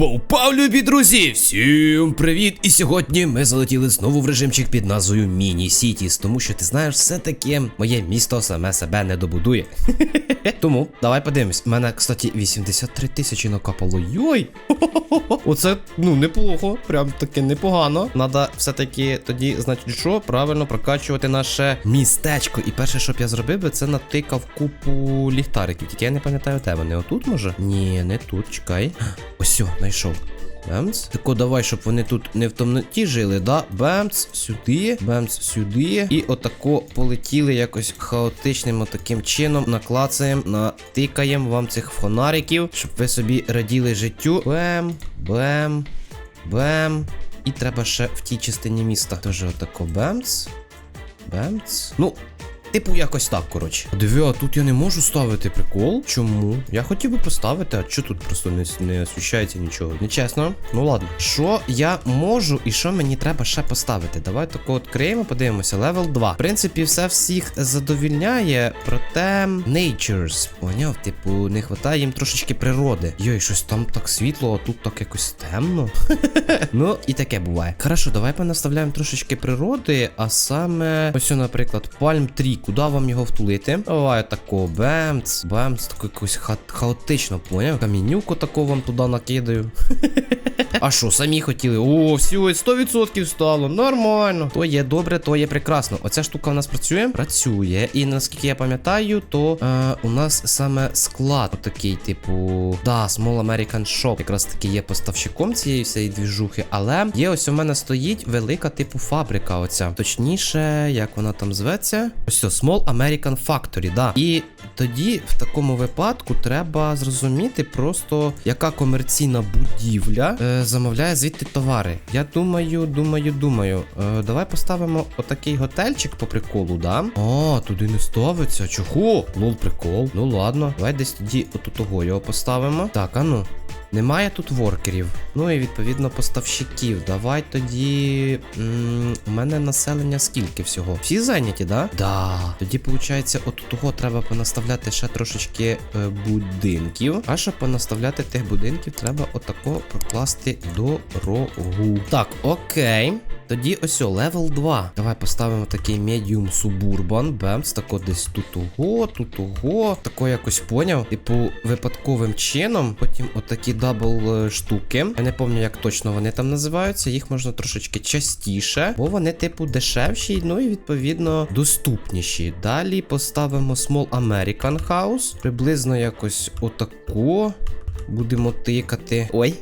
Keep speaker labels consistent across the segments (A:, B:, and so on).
A: Попав, любі друзі! Всім привіт! І сьогодні ми залетіли знову в режимчик під назвою Міні Сітіс, тому що ти знаєш, все-таки моє місто саме себе не добудує. Тому давай подивимось. У мене, кстати, 83 тисячі накапало. Йой! Оце ну неплохо, прям таки непогано. Надо все-таки тоді, значить, що правильно прокачувати наше містечко. І перше, що б я зробив, би, це натикав купу ліхтариків. Тільки я не пам'ятаю, де вони. Отут може? Ні, не тут, чекай. Ось, все, знайшов. Бемц. Тако давай, щоб вони тут не в темноті жили, да? Бемц, сюди, бемц, сюди. І отако полетіли якось хаотичним таким чином. Наклацаємо, натикаємо вам цих фонариків, щоб ви собі раділи життю. Бем, бем, бем. І треба ще в тій частині міста. Тоже отако бемц. Бемц. Ну, Типу, якось так, коротше. Диви, а тут я не можу ставити прикол. Чому? Я хотів би поставити, а що тут просто не, не освіщається нічого. Нечесно. Ну ладно. Що я можу і що мені треба ще поставити? Давай тако відкриємо, подивимося. Левел 2. В принципі, все всіх задовільняє, проте Natures. Поняв, типу, не вистачає їм трошечки природи. Йой, щось там так світло, а тут так якось темно. ну, і таке буває. Хорошо, давай понаставляємо трошечки природи, а саме ось, наприклад, Palm Tree. Куди вам його втулити? Давай тако, бемц, бемц, тако якось ха хаотично, поняв? Камінюку тако вам туди накидаю. А що, самі хотіли? О, все, 100% стало. Нормально. То є добре, то є прекрасно. Оця штука у нас працює? Працює. І наскільки я пам'ятаю, то е, у нас саме склад такий, типу, да, Small American Shop. Якраз таки є поставщиком цієї всієї двіжухи. Але є ось у мене стоїть велика, типу, фабрика. Оця. Точніше, як вона там зветься? Ось, Small American Factory, да. І тоді в такому випадку треба зрозуміти просто, яка комерційна будівля е, замовляє звідти товари. Я думаю, думаю, думаю. Е, давай поставимо отакий готельчик по приколу, да? А, туди не ставиться. Чого? Лол, прикол. Ну ладно, давай десь тоді отутого його поставимо. Так, а ну. Немає тут воркерів. Ну і відповідно поставщиків. Давай тоді. У мене населення скільки всього? Всі зайняті, да? Да. Тоді, виходить, от того треба понаставляти ще трошечки е, будинків. А щоб понаставляти тих будинків, треба отако прокласти дорогу. Так, окей. Тоді ось о, левел 2. Давай поставимо такий медіум субурбан. Бемс, тако десь тут ого, тут ого. Тако якось поняв. Типу, випадковим чином. Потім отакі дабл е, штуки. Я не пам'ятаю, як точно вони там називаються. Їх можна трошечки частіше, бо вони, типу, дешевші, ну і відповідно доступніші. Далі поставимо Small American House. Приблизно якось отако. Будемо тикати. Ой.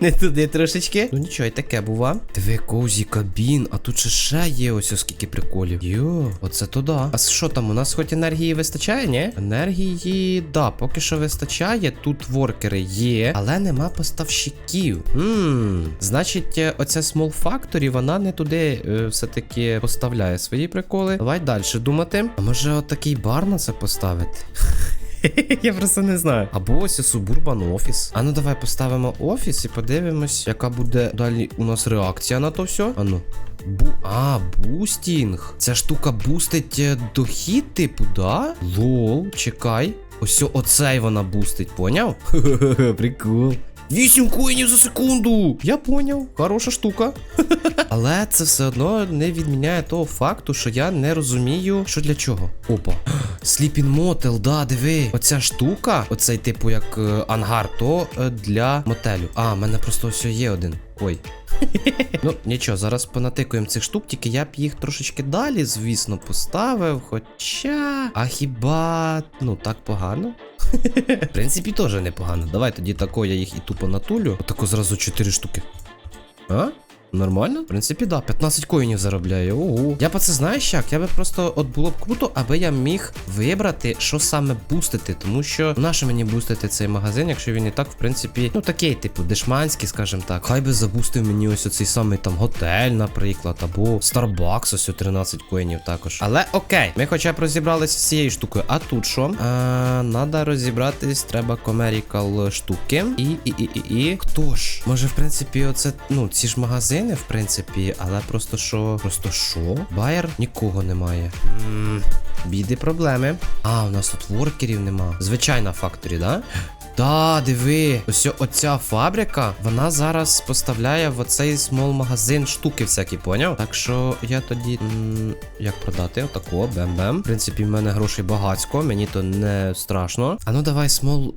A: Не туди трошечки. Ну нічого, і таке бува. Диви, козі кабін, а тут ще ще є ось скільки приколів. Йо, оце то да. А що там? У нас хоч енергії вистачає, ні? Енергії, да, поки що вистачає. Тут воркери є, але нема поставщиків. Ммм, значить, е, оця Small Factory, вона не туди е, все-таки поставляє свої приколи. Давай далі думати. А може отакий бар на це поставити? Я просто не знаю. Або ось і Suburban офіс. А ну давай поставимо офіс і подивимось, яка буде далі у нас реакція на то все. А ну. Бу... А, бустінг. Ця штука бустить е, дохід, типу, да? Лол, чекай. Ось оцей вона бустить, поняв? Прикол. 8 коїнів за секунду! Я поняв, хороша штука. Але це все одно не відміняє того факту, що я не розумію, що для чого. Опа. Sleeping Motel, да, диви. Оця штука, оцей типу як е, ангар, то е, для мотелю. А, в мене просто ось є один. Ой. ну, нічого, зараз понатикуємо цих штук, тільки я б їх трошечки далі, звісно, поставив. Хоча. А хіба ну так погано? В принципі, теж непогано. Давай тоді тако я їх і тупо натулю. Отако зразу 4 штуки. А? Нормально? В принципі, да, 15 коїнів заробляю. Ого. Я по це знаєш як? Я би просто от було б круто, аби я міг вибрати, що саме бустити. Тому що нащо мені бустити цей магазин, якщо він і так, в принципі, ну такий, типу, дешманський, скажімо так. Хай би забустив мені ось оцей самий там готель, наприклад, або Starbucks, ось у 13 коїнів також. Але окей, ми хоча б розібралися з цією штукою. А тут що? А, Надо розібратись, треба комерікал штуки. І, і, і, і, і. Хто ж? Може, в принципі, оце, ну, ці ж магазини магазини, в принципі, але просто що. Просто що? Байер нікого немає. Ммм, біди проблеми. А, у нас тут воркерів нема. Звичайна факторі, да? Да, диви. Ось оця фабрика, вона зараз поставляє в оцей смол магазин штуки всякі, поняв? Так що я тоді. м, як продати? Отако, бем-бем. В принципі, в мене грошей багацько, мені то не страшно. А ну давай смол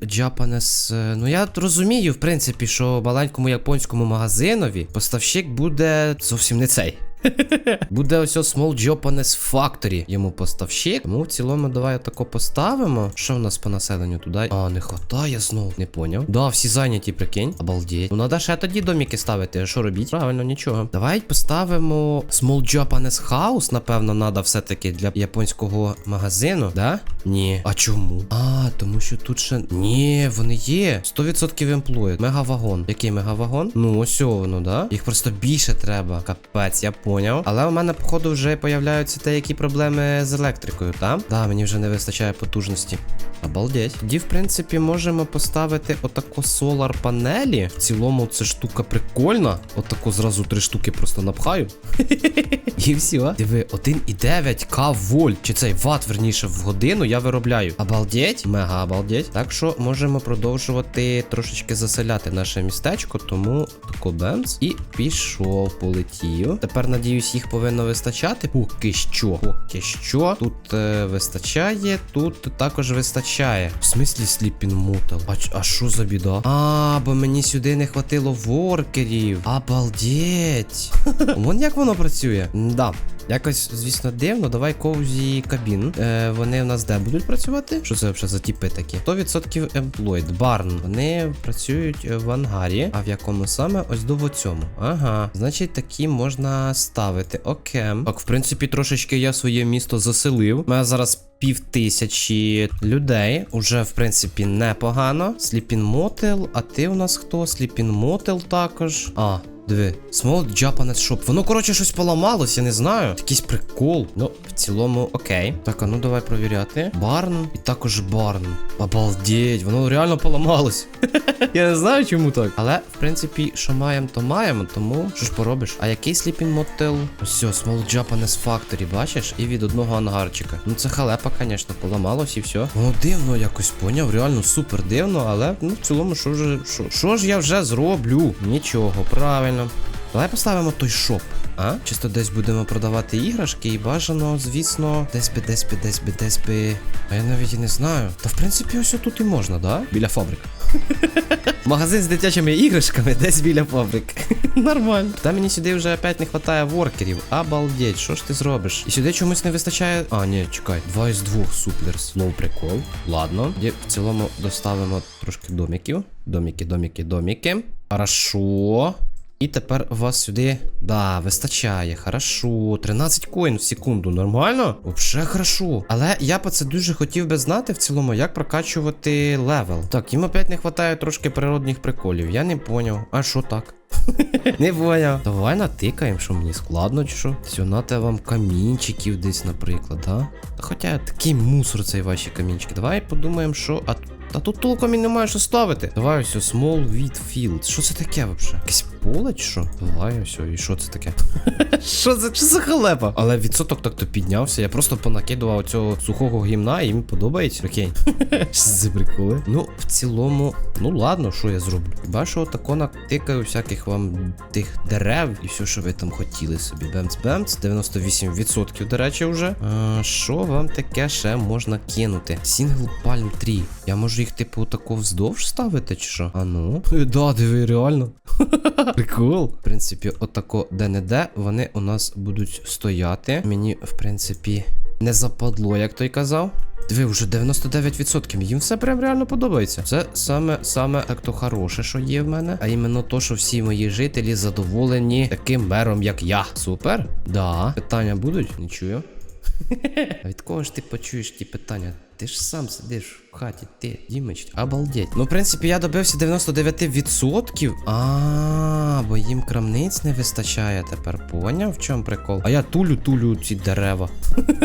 A: е, Ну я розумію, в принципі, що маленькому японському магазинові поставщик буде зовсім не цей. Буде ось Small Japanese Factory йому поставщик. Тому в цілому давай тако поставимо. Що в нас по населенню туди? А, не хватає знов, не поняв. Да, всі зайняті, прикинь. Обалдеть. Ну надо ще тоді доміки ставити. Що робіть? Правильно, нічого. Давай поставимо Small Japanese House, напевно, надо все-таки для японського магазину. Да? Ні. А чому? А, тому що тут ще. Ні, вони є. 100% employed. Мегавагон. Який мегавагон? Ну, ось воно, да? Їх просто більше треба. Капець, я поняв. Але у мене, походу, вже появляються деякі проблеми з електрикою, так? Да, мені вже не вистачає потужності. Обалдеть. Тоді, в принципі, можемо поставити отако солар панелі. В цілому, це штука прикольна. Отако зразу три штуки просто напхаю. І все. Диви, 1,9к вольт. Чи цей ватт, верніше, в годину я виробляю. Обалдеть? Мега обалдеть. Так що можемо продовжувати трошечки заселяти наше містечко, тому тако бемц. І пішов, полетів. Тепер, надіюсь, їх повинно вистачати. Поки що. Поки що. Тут е, вистачає, тут також вистачає. В смислі сліпін мотел? А, а що за біда? А, бо мені сюди не хватило воркерів. Обалдеть. Вон як воно працює. Да. Якось, звісно, дивно. Давай ковзі кабін. Е, вони в нас де будуть працювати? Що це взагалі за тіпи такі? 100% employed. Барн. Вони працюють е, в ангарі. А в якому саме? Ось до цьому. Ага. Значить, такі можна ставити. Окей. Так, в принципі, трошечки я своє місто заселив. У мене зараз пів тисячі людей. Уже, в принципі, непогано. Сліпін Мотел. А ти у нас хто? Сліпін Мотел також. А. Диви, Small Japanese Shop. Воно, коротше, щось поламалось, я не знаю. Якийсь прикол. Ну, в цілому, окей. Так, а ну давай провіряти. Барн і також барн. Обалдеть, воно реально поламалось. я не знаю, чому так. Але, в принципі, що маємо, то маємо, тому що ж поробиш. А який Sleeping Motel? Ось Small Japanese Factory, бачиш? І від одного ангарчика. Ну це халепа, звісно, поламалось і все. Воно дивно якось поняв, реально супер дивно, але ну в цілому, що ж, що, що ж я вже зроблю? Нічого, правильно. Давай поставимо той шоп. А? Чисто десь будемо продавати іграшки і бажано, звісно, десь би, десь би, десь би, десь би. А я навіть і не знаю. Та в принципі, ось тут і можна, да? Біля фабрик. Магазин з дитячими іграшками десь біля фабрик. Нормально. Та мені сюди вже опять не вистачає воркерів. Обалдеть, що ж ти зробиш? І сюди чомусь не вистачає. А, ні, чекай. Два із двох суперс. Лоу прикол. Ладно. Тоді в цілому доставимо трошки домиків. Доміки, доміки, доміки. Хорошо. І тепер у вас сюди. Да, вистачає. Хорошо. 13 коін в секунду. Нормально? Вообще хорошо. Але я по це дуже хотів би знати в цілому, як прокачувати левел. Так, їм опять не вистачає трошки природних приколів. Я не поняв. А що так? Не поняв. Давай натикаємо, що мені складно, чи що. Все, нате вам камінчиків десь, наприклад, да? Хоча такий мусор цей ваші камінчики. Давай подумаємо, що. А та тут толком і немає що ставити. Давай ось Small Wheat Field. Що це таке взагалі? Якесь поле чи що? Давай ось, і що це таке? Що це що за халепа? Але відсоток так-то піднявся. Я просто понакидував цього сухого гімна і їм подобається. Окей. Що за приколи? Ну, в цілому, ну ладно, що я зроблю. Хіба що тако натикаю всяких вам тих дерев і все, що ви там хотіли собі. Бемц-бемц, 98%, до речі, вже. Що вам таке ще можна кинути? Single Palm Tree. Я можу їх, типу, тако вздовж ставити, чи що? А ну? Е, Да, диви, реально. Прикол. В принципі, отако де-не-де вони у нас будуть стояти. Мені, в принципі, не западло, як той казав. Диви, вже 99%. Їм все прям реально подобається. Це саме саме так то хороше, що є в мене. А іменно то, що всі мої жителі задоволені таким мером, як я. Супер? Да. Питання будуть? Не чую. А від кого ж ти почуєш ті питання? Ти ж сам сидиш хаті, ти, Дімич, обалдеть. Ну, в принципі, я добився 99%. А, бо їм крамниць не вистачає тепер. Поняв, в чому прикол? А я тулю тулю ці дерева.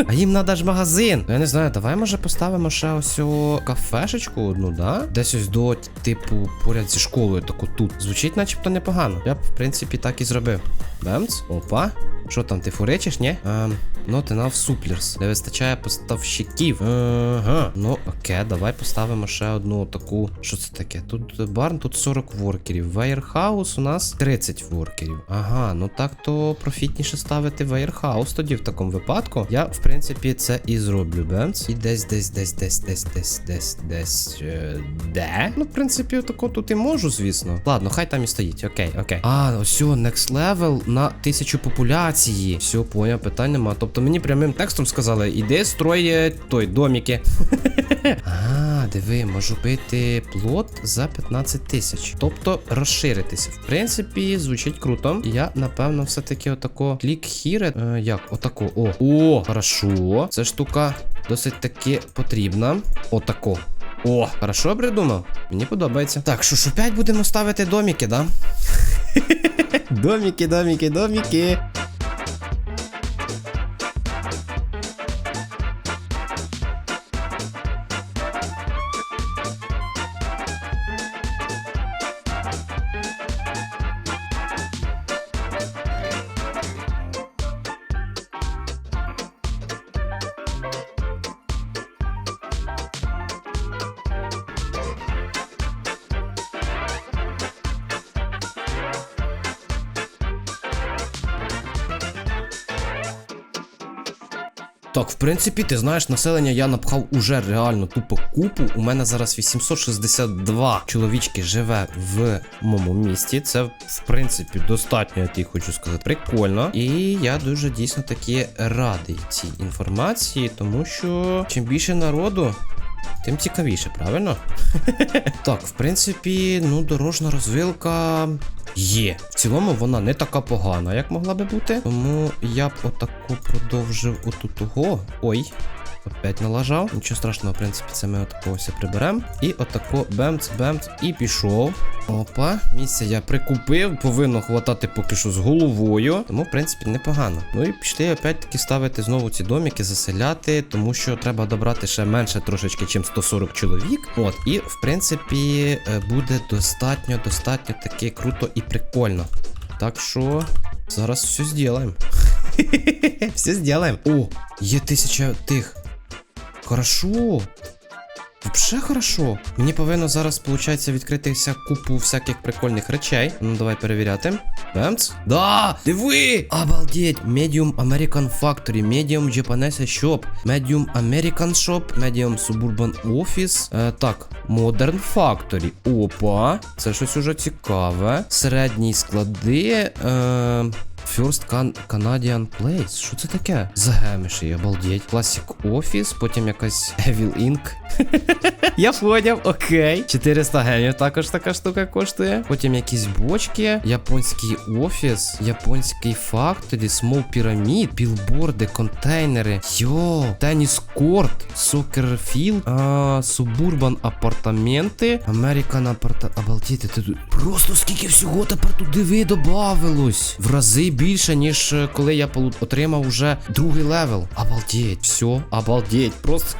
A: А їм надо ж магазин. Ну, Я не знаю, давай може поставимо ще ось кафешечку одну, да? Десь ось до, типу, поряд зі школою, таку тут. Звучить начебто непогано. Я б, в принципі, так і зробив. Бемц, опа. Що там, ти фуречиш, ні? Ем, ну, ти нав суплерс. Не вистачає поставщиків. Ага. Ну, окей, давай. Давай поставимо ще одну таку. Що це таке? Тут барн, тут 40 воркерів. Вейерхаус у нас 30 воркерів. Ага, ну так то профітніше ставити вейерхаус тоді в такому випадку. Я, в принципі, це і зроблю, бемц. І десь, десь, десь, десь, десь, десь, десь, десь. Е, де? Ну, в принципі, отако тут і можу, звісно. Ладно, хай там і стоїть. Окей, окей. А, ось, next level на тисячу популяції. Все, поняв, питань нема. Тобто мені прямим текстом сказали, іди строй е, той доміки. А, диви, можу бити плот за 15 тисяч. Тобто розширитися. В принципі, звучить круто. Я, напевно, все-таки отако клік хіре. Е, як? Отако. О, о, хорошо. Ця штука досить таки потрібна. Отако. О, хорошо придумав. Мені подобається. Так, що ж, опять будемо ставити доміки, да? доміки, доміки, доміки. Так, в принципі, ти знаєш, населення я напхав уже реально тупо купу. У мене зараз 862 чоловічки живе в моєму місті. Це, в принципі, достатньо, я тобі хочу сказати. Прикольно. І я дуже дійсно таки радий цій інформації, тому що чим більше народу. Тим цікавіше, правильно? так, в принципі, ну, дорожна розвилка є. В цілому вона не така погана, як могла би бути. Тому я б отаку продовжив отут того. Ой. Опять налажав. Нічого страшного, в принципі, це ми отако все приберемо. І отако бемц, бемц, і пішов. Опа, місця я прикупив, повинно хватати поки що з головою. Тому, в принципі, непогано. Ну і пішли опять таки ставити знову ці доміки, заселяти, тому що треба добрати ще менше трошечки, чим 140 чоловік. От, і в принципі е, буде достатньо, достатньо таки круто і прикольно. Так що зараз все зробимо. Все зробимо. О, є тисяча тих. Хорошо. Вообще хорошо. Мені повинно зараз, виходить, відкритися купу всяких прикольних речей. Ну, давай перевіряти. Бемц. Да! Диви! Обалдеть! Medium American Factory, Medium Japanese Shop, Medium American Shop, Medium Suburban Office. Е, так, Modern Factory. Опа. Це щось уже цікаве. Середні склади. Е, First Can Canadian Place. Що це таке? Загемиші, обалдеть. Classic Office, потім якась Evil Inc. Я поняв, окей. 400 гемів також така штука коштує. Потім якісь бочки, японський офіс, японський факторі, смол пірамід, білборди, контейнери. Йо, теніс корт, сокер філд, субурбан апартаменти, Американ апарта. Обалдіти, ти тут. Просто скільки всього тепер тут диви добавилось. В рази більше, ніж е, коли я отримав уже другий левел. Обалдеть, все, обалдеть. Просто.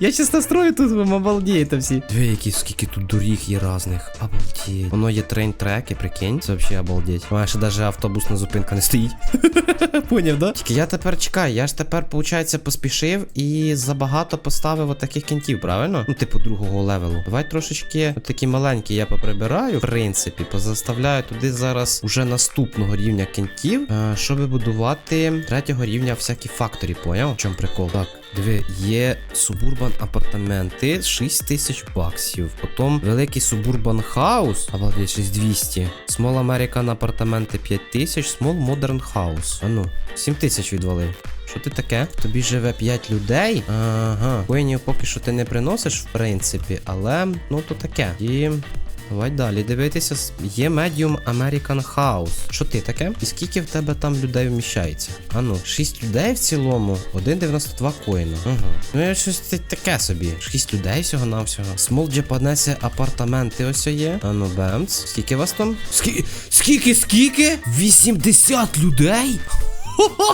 A: Я чесно строю тут вам обалдієте всі. Дві які скільки тут доріг є різних. Обалдеть. Воно є трейн-треки, прикинь. Це взагалі обалдеть. Має ще навіть автобусна зупинка не стоїть. Поняв, да? Тільки я тепер чекаю, я ж тепер, виходить, поспішив і забагато поставив отаких кінтів, правильно? Ну, типу, другого левелу. Давай трошечки такі маленькі я поприбираю, в принципі, позаставляю туди зараз уже наступного рівня кінтів, е, щоб будувати третього рівня всякі факторі, поняв? В чому прикол? Так. Диви, є субурбан апартаменти 6 тисяч баксів. Потім великий субурбан хаус, обалдеть, 6200. Смол Американ апартаменти 5 тисяч, смол модерн хаус. А ну, 7 тисяч відвалив. Що ти таке? Тобі живе 5 людей. Ага. Коїнів поки що ти не приносиш, в принципі, але ну то таке. І. Давай далі дивитися. Є Medium American House. Що ти таке? І скільки в тебе там людей вміщається? А ну, 6 людей в цілому, 1,92 коїна. Ага. Ну я щось таке собі. 6 людей всього навсього. Small Japanese апартаменти ось є. А ну, бемц. Скільки вас там? Скільки? Скільки, скільки? 80 людей?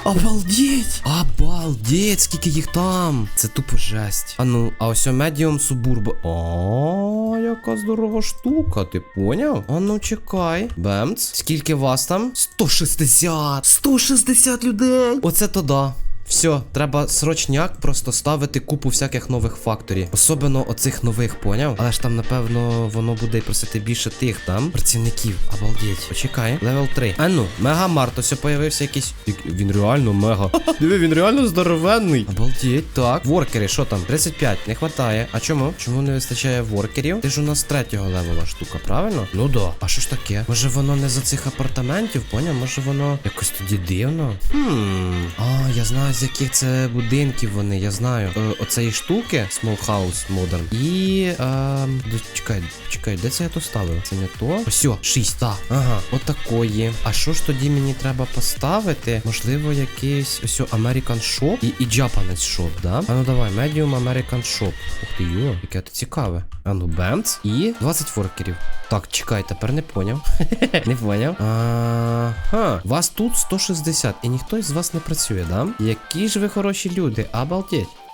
A: Обалдеть! Обалдеть, скільки їх там! Це тупо жесть. А ну, а ось медіум субурба. О, яка здорова штука, ти поняв? А ну чекай. Бемц. Скільки вас там? 160! 160 людей! Оце то да. Все, треба срочняк просто ставити купу всяких нових факторів. Особливо оцих нових, поняв? Але ж там, напевно, воно буде просити більше тих там працівників. Обалдеть. Почекай. Левел 3. А ну, мега Март, ось появився якийсь. Як- Він реально мега. Диви, він реально здоровенний. Обалдеть. Так. Воркери, що там? 35, не хватає. А чому? Чому не вистачає воркерів? Ти ж у нас третього левела штука, правильно? Ну да. А що ж таке? Може воно не за цих апартаментів, поняв? Може воно якось тоді дивно? Хм. А, я знаю, з яких це будинків вони, я знаю. Е, оцеї штуки, Small House Modern. І. Е, чекай, чекай, де це я то ставив? Це не то? Ось, 6, так. Ага, отакої. А що ж тоді мені треба поставити? Можливо, якийсь ось American Shop і, і Japanese Shop, да? А ну давай, Medium American Shop. Ух ти йо, яке то цікаве. А ну, Бемц і 20 воркерів. Так, чекай, тепер не поняв. не поняв. Ага. Вас тут 160, і ніхто із вас не працює, да? Які ж ви хороші люди, обалдеть.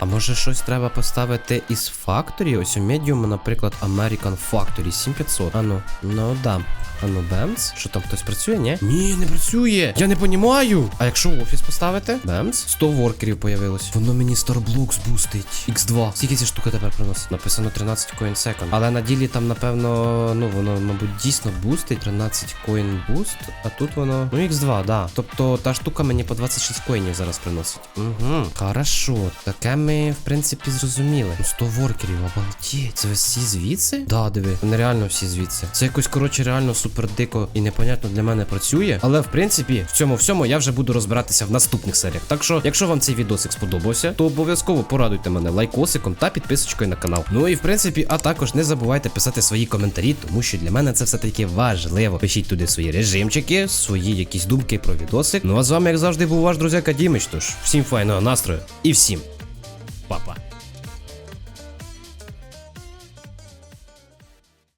A: А може щось треба поставити із Factory? Ось у Medium, наприклад, American Factory 7500. Ану, ну да. Ану, Бемс. Що там хтось працює, ні? Ні, не працює. Я не понімаю. А якщо офіс поставити? Бемс? 100 воркерів появилось. Воно мені Starblocks бустить. X2. Скільки ця штука тепер приносить? Написано 13 coin second. Але на ділі там, напевно, ну воно, мабуть, дійсно бустить. 13 coin boost, а тут воно. Ну, X2, да. Тобто та штука мені по 26 коїнів зараз приносить. Угу. Хорошо. Таке ми, в принципі, зрозуміли. Ну, 100 воркерів, обалдеть. Це всі звідси? Да, диви. Вони реально всі звідси. Це якось, коротше, реально супер дико і непонятно для мене працює. Але в принципі, в цьому всьому я вже буду розбиратися в наступних серіях. Так що, якщо вам цей відосик сподобався, то обов'язково порадуйте мене лайкосиком та підписочкою на канал. Ну і в принципі, а також не забувайте писати свої коментарі, тому що для мене це все таки важливо. Пишіть туди свої режимчики, свої якісь думки про відосик. Ну а з вами, як завжди, був ваш друзяка Дімич. Тож всім файного настрою і всім па-па.